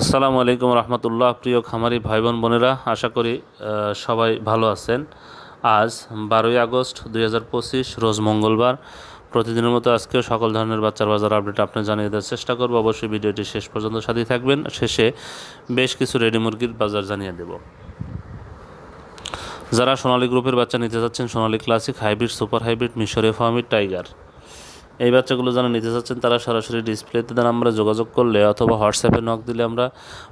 আসসালামু আলাইকুম রহমতুল্লাহ, প্রিয় খামারি ভাই বোন বোনেরা, আশা করি সবাই ভালো আছেন। আজ বারোই আগস্ট দুই হাজার পঁচিশ, রোজ মঙ্গলবার। প্রতিদিনের মতো আজকেও সকল ধরনের বাচ্চার বাজার আপডেট আপনি জানিয়ে দেওয়ার চেষ্টা করব। অবশ্যই ভিডিওটি শেষ পর্যন্ত সাথেই থাকবেন। শেষে বেশ কিছু রেডি মুরগির বাজার জানিয়ে দেব। যারা সোনালী গ্রুপের বাচ্চা নিতে যাচ্ছেন, Sonali classic hybrid, super hybrid মিশরীয় ফার্মিড টাইগার। এই বাচ্চাগুলো যারা নিতে চাচ্ছেন, তারা সরাসরি ডিসপ্লেতে দ্বারা আমরা যোগাযোগ করলে অথবা হোয়াটসঅ্যাপে নক দিলে আমরা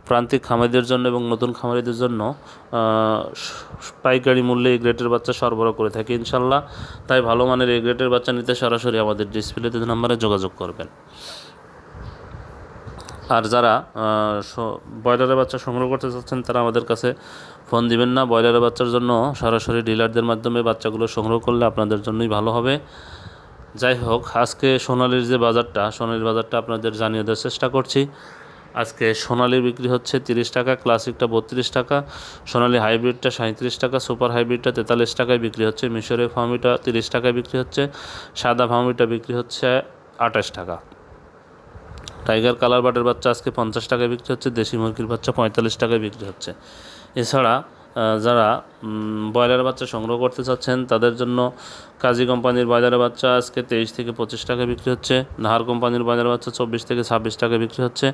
প্রান্তিক খামারিদের জন্য এবং নতুন খামারিদের জন্য পাইকারি মূল্যে এই গ্রেটের বাচ্চা সরবরাহ করে থাকি ইনশাল্লাহ। তাই ভালো মানের এই গ্রেটের বাচ্চা নিতে সরাসরি আমাদের ডিসপ্লেতে নাম্বারে যোগাযোগ করবেন। আর যারা ব্রয়লারের বাচ্চা সংগ্রহ করতে চাচ্ছেন, তারা আমাদের কাছে ফোন দিবেন না। ব্রয়লারের বাচ্চার জন্য সরাসরি ডিলারদের মাধ্যমে বাচ্চাগুলো সংগ্রহ করলে আপনাদের জন্যই ভালো হবে। যাই হোক, আজকে সোনালির যে বাজারটা, সোনালির বাজারটা আপনাদের জানিয়ে দেওয়ার চেষ্টা করছি। আজকে সোনালি বিক্রি হচ্ছে তিরিশ টাকা, ক্লাসিকটা বত্রিশ টাকা, সোনালি হাইব্রিডটা সাঁত্রিশ টাকা, সুপার হাইব্রিডটা তেতাল্লিশ টাকায় বিক্রি হচ্ছে, মিশরের ফার্মিটা তিরিশ টাকায় বিক্রি হচ্ছে, সাদা ফার্মিটা বিক্রি হচ্ছে আঠাশ টাকা। টাইগার কালার বাটের বাচ্চা আজকে পঞ্চাশ টাকায় বিক্রি হচ্ছে, দেশি মুরগির বাচ্চা পঁয়তাল্লিশ টাকায় বিক্রি হচ্ছে। এছাড়া যারা ব্রয়লার বাচ্চা সংগ্রহ করতে চাচ্ছেন, তাদের জন্য কাজী কোম্পানির ব্রয়লার বাচ্চা আজকে তেইশ থেকে পঁচিশ টাকা বিক্রি হচ্ছে, নাহার কোম্পানির ব্রয়লার বাচ্চা চব্বিশ থেকে ছাব্বিশ টাকা বিক্রি হচ্ছে,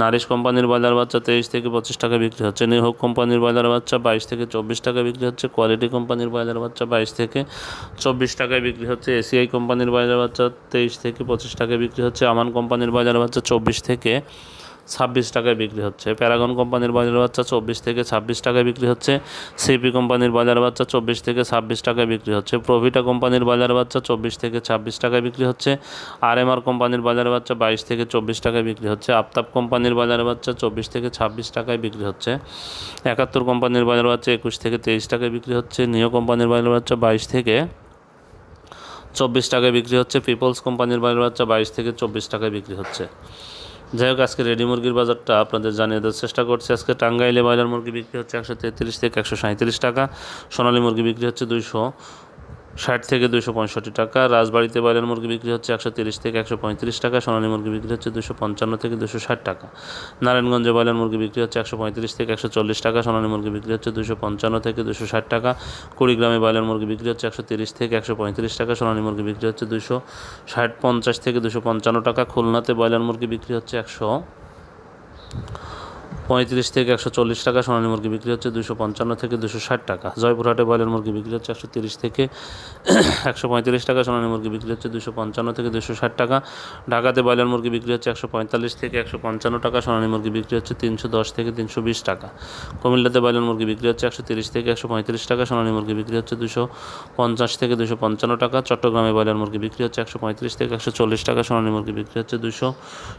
নারিশ কোম্পানির ব্রয়লার বাচ্চা তেইশ থেকে পঁচিশ টাকা বিক্রি হচ্ছে নিহক কোম্পানির ব্রয়লার বাচ্চা বাইশ থেকে চব্বিশ টাকা বিক্রি হচ্ছে, কোয়ালিটি কোম্পানির ব্রয়লার বাচ্চা বাইশ থেকে চব্বিশ টাকায় বিক্রি হচ্ছে, এসিআই কোম্পানির ব্রয়লার বাচ্চা তেইশ থেকে পঁচিশ টাকায় বিক্রি হচ্ছে, আমান কোম্পানির ব্রয়লার বাচ্চা চব্বিশ থেকে ছাব্বিশ টাকায় বিক্রি হচ্ছে। প্যারাগন কোম্পানির বাজার বাচ্চা চব্বিশ থেকে ছাব্বিশ টাকায় বিক্রি হচ্ছে। সিপি কোম্পানির বাজার বাচ্চা চব্বিশ থেকে ছাব্বিশ টাকায় বিক্রি হচ্ছে। প্রভিটা কোম্পানির বাজার বাচ্চা চব্বিশ থেকে ছাব্বিশ টাকায় বিক্রি হচ্ছে। আর এম কোম্পানির বাজার বাচ্চা বাইশ থেকে চব্বিশ টাকায় বিক্রি হচ্ছে। আফতাব কোম্পানির বাজার বাচ্চা চব্বিশ থেকে ছাব্বিশ টাকায় বিক্রি হচ্ছে। একাত্তর কোম্পানির বাজার বাচ্চা একুশ থেকে তেইশ টাকায় বিক্রি হচ্ছে। নিও কোম্পানির বাজার বাচ্চা বাইশ থেকে চব্বিশ টাকায় বিক্রি হচ্ছে। পিপলস কোম্পানির বাজার বাচ্চা বাইশ থেকে চব্বিশ টাকায় বিক্রি হচ্ছে। যাই হোক, আজকে রেডি মুরগির বাজারটা আপনাদের জানিয়ে দেওয়ার চেষ্টা করছি। আজকে টাঙ্গাইলে ব্রয়লার মুরগি বিক্রি হচ্ছে একশো তেত্রিশ থেকে একশো সাঁত্রিশ টাকা, সোনালী মুরগি বিক্রি হচ্ছে দুইশো ষাট থেকে দুশো পঁয়ষট্টি টাকা। রাজবাড়িতে ব্রয়লার মুরগি বিক্রি হচ্ছে একশো তিরিশ থেকে একশো পঁয়ত্রিশ টাকা, সোনালী মুরগি বিক্রি হচ্ছে দুশো পঞ্চান্ন থেকে দুশো ষাট টাকা। নারায়ণগঞ্জে ব্রয়লার মুরগি বিক্রি হচ্ছে একশো পঁয়ত্রিশ থেকে একশো চল্লিশ টাকা, সোনালী মুরগি বিক্রি হচ্ছে দুশো পঞ্চান্ন থেকে দুশো ষাট টাকা। কুড়িগ্রামে ব্রয়লার মুরগি বিক্রি হচ্ছে একশো তিরিশ থেকে একশো পঁয়ত্রিশ টাকা, সোনালী মুরগি বিক্রি হচ্ছে দুশো ষাট পঞ্চাশ থেকে দুশো পঞ্চান্ন টাকা। খুলনাতে ব্রয়লার মুরগি বিক্রি হচ্ছে একশো পঁয়ত্রিশ থেকে একশো চল্লিশ টাকা সোনালী মুরগি বিক্রি হচ্ছে দুশো পঞ্চান্ন থেকে দুশো ষাট টাকা জয়পুরহাটে ব্রয়লার মুরগি বিক্রি হচ্ছে একশো তিরিশ থেকে একশো পঁয়ত্রিশ টাকা সোনালী মুরগি বিক্রি হচ্ছে দুশো পঞ্চান্ন থেকে দুশো ষাট টাকা ঢাকাতে ব্রয়লার মুরগি বিক্রি হচ্ছে একশো পঁয়তাল্লিশ থেকে একশো পঞ্চান্ন টাকা সোনালী মুরগি বিক্রি হচ্ছে তিনশো দশ থেকে তিনশো বিশ টাকা কুমিল্লাতে ব্রয়লার মুরগি বিক্রি হচ্ছে একশো তিরিশ থেকে একশো পঁয়ত্রিশ টাকা সোনালী মুরগি বিক্রি হচ্ছে দুশো পঞ্চাশ থেকে দুশো পঞ্চান্ন টাকা চট্টগ্রামে ব্রয়লার মুরগি বিক্রি হচ্ছে একশো পঁয়ত্রিশ থেকে একশো চল্লিশ টাকা সোনালী মুরগি বিক্রি হচ্ছে দুশো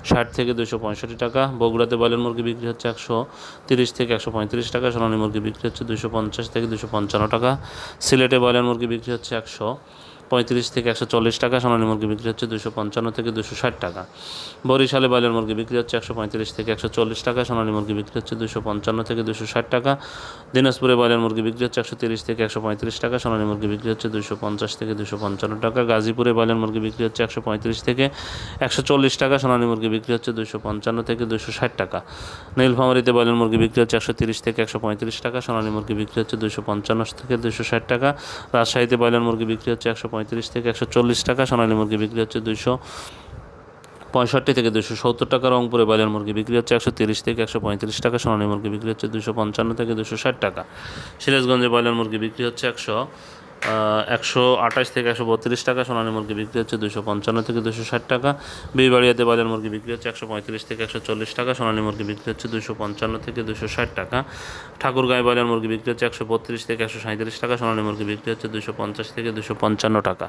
ষাট থেকে দুশো পঁয়ষট্টি টাকা বগুড়াতে ব্রয়লার মুরগি বিক্রি হচ্ছে একশো তিরিশ থেকে একশো পঁয়ত্রিশ টাকা, সোনালী মুরগি বিক্রি হচ্ছে দুশো পঞ্চাশ থেকে দুশো পঞ্চান্ন টাকা। সিলেটে ব্রয়লার মুরগি বিক্রি হচ্ছে একশো পঁয়ত্রিশ থেকে একশো চল্লিশ টাকা সোনালী মুরগি বিক্রি হচ্ছে দুশো পঞ্চান্ন থেকে দুশো ষাট টাকা বরিশালে ব্রয়লার মুরগি বিক্রি হচ্ছে একশো পঁয়ত্রিশ থেকে একশো চল্লিশ টাকা সোনালী মুরগি বিক্রি হচ্ছে দুশো পঞ্চান্ন থেকে দুশো ষাট টাকা দিনাজপুরে ব্রয়লার মুরগি বিক্রি হচ্ছে একশো তিরিশ থেকে একশো পঁয়ত্রিশ টাকা সোনালী মুরগি বিক্রি হচ্ছে দুশো পঞ্চাশ থেকে দুশো পঞ্চান্ন টাকা গাজীপুরে ব্রয়লার মুরগি বিক্রি হচ্ছে একশো পঁয়ত্রিশ থেকে একশো চল্লিশ টাকা সোনালী মুরগি বিক্রি হচ্ছে দুশো পঞ্চান্ন থেকে দুশো ষাট টাকা নীলফামারিতে ব্রয়লার মুরগি বিক্রি হচ্ছে একশো তিরিশ থেকে একশো পঁয়ত্রিশ টাকা সোনালী মুরগি বিক্রি হচ্ছে দুশো পঞ্চান্ন থেকে দুশো ষাট টাকা রাজশাহীতে ব্রয়লার মুরগি বিক্রি হচ্ছে একশো পঁয়ত্রিশ থেকে একশো চল্লিশ টাকা। সোনালী মুরগি বিক্রি হচ্ছে দুশো পঁয়ষট্টি থেকে দুশো সত্তর টাকা। রংপুরে ব্রয়লার মুরগি বিক্রি হচ্ছে একশো তিরিশ থেকে একশো পঁয়ত্রিশ টাকা। সোনালী মুরগি বিক্রি হচ্ছে দুশো পঞ্চান্ন থেকে দুশো ষাট টাকা। সিরাজগঞ্জে ব্রয়লার মুরগি বিক্রি হচ্ছে একশো একশো আঠাশ থেকে একশো বত্রিশ টাকা, সোনালী মুরগি বিক্রি হচ্ছে দুশো পঞ্চান্ন থেকে দুশো ষাট টাকা। বিবাড়িয়াতে বাজার মুরগি বিক্রি হচ্ছে একশো পঁয়ত্রিশ থেকে একশো চল্লিশ টাকা, সোনালী মুরগি বিক্রি হচ্ছে দুশো পঞ্চান্ন থেকে দুশো ষাট টাকা। ঠাকুরগাঁয় বাজার মুরগি বিক্রি হচ্ছে একশো বত্রিশ থেকে একশো সাঁত্রিশ টাকা, সোনালী মুরগি বিক্রি হচ্ছে দুশো পঞ্চাশ থেকে দুশো পঞ্চান্ন টাকা।